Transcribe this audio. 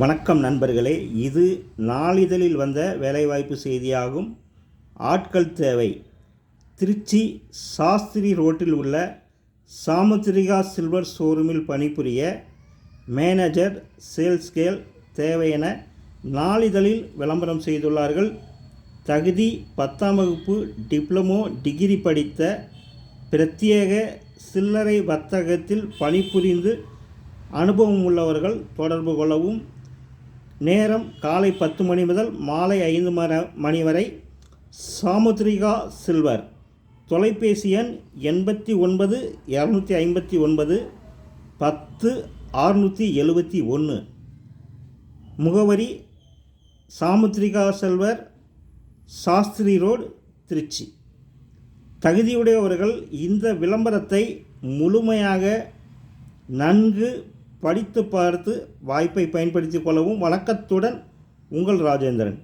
வணக்கம் நண்பர்களே. இது நாளிதழில் வந்த வேலைவாய்ப்பு செய்தியாகும் ஆட்கள் தேவை. திருச்சி சாஸ்திரி ரோட்டில் உள்ள சாமுத்திரிகா சில்வர் ஷோரூமில் பணிபுரிய மேனேஜர் சேல்ஸ்கேல் தேவை என நாளிதழில் விளம்பரம் செய்துள்ளார்கள். தகுதி பத்தாம் வகுப்பு டிப்ளமோ டிகிரி படித்த பிரத்யேக சில்லறை வர்த்தகத்தில் பணிபுரிந்து அனுபவம் உள்ளவர்கள் தொடர்பு கொள்ளவும் நேரம் காலை பத்து மணி முதல் மாலை ஐந்து மணி வரை சாமுத்ரிகா சில்வர். தொலைபேசி எண் எண்பத்தி ஒன்பது இரநூத்தி ஐம்பத்தி ஒன்பது பத்து ஆறுநூற்றி எழுபத்தி ஒன்று முகவரி சாமுத்ரிகா செல்வர் சாஸ்திரி ரோடு திருச்சி. தகுதியுடையவர்கள் இந்த விளம்பரத்தை முழுமையாக நன்கு படித்து பார்த்து வாய்ப்பை பயன்படுத்திக் கொள்ளவும் வணக்கத்துடன் உங்கள் ராஜேந்திரன்.